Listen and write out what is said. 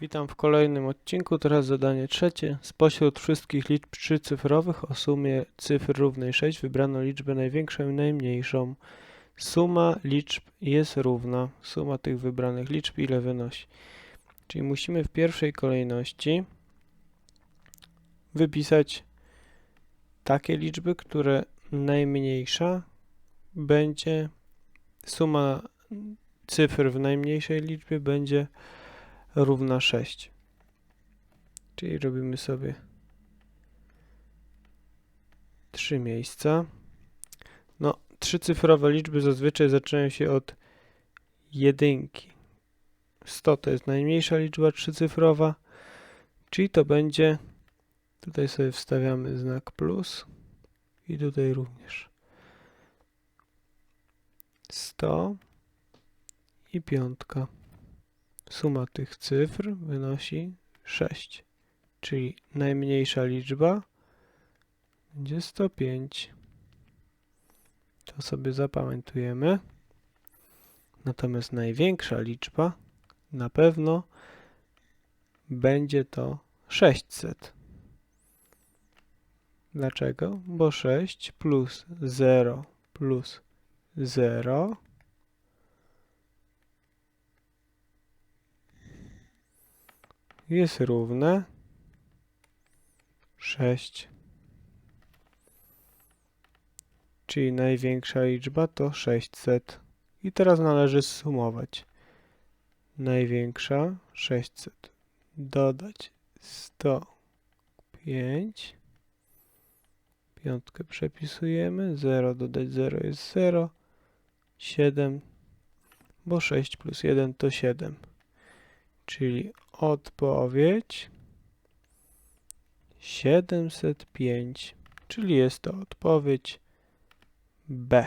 Witam w kolejnym odcinku. Teraz zadanie trzecie. Spośród wszystkich liczb trzycyfrowych o sumie cyfr równej 6 wybrano liczbę największą i najmniejszą. Suma liczb jest równa. Suma tych wybranych liczb ile wynosi? Czyli musimy w pierwszej kolejności wypisać takie liczby, które najmniejsza będzie suma cyfr w najmniejszej liczbie będzie równa 6. Czyli robimy sobie trzy miejsca. No, trzycyfrowe liczby zazwyczaj zaczynają się od jedynki. 100 to jest najmniejsza liczba trzycyfrowa, czyli to będzie, tutaj sobie wstawiamy znak plus i tutaj również 100 i piątka. Suma tych cyfr wynosi 6, czyli najmniejsza liczba będzie 105. To sobie zapamiętujemy. Natomiast największa liczba na pewno będzie to 600. Dlaczego? Bo 6 plus 0 plus 0 jest równe 6. Czyli największa liczba to 600. I teraz należy zsumować. Największa 600. Dodać 105. Piątkę przepisujemy. 0 dodać 0 jest 0. 7. Bo 6 plus 1 to 7. Czyli odpowiedź 705, czyli jest to odpowiedź B.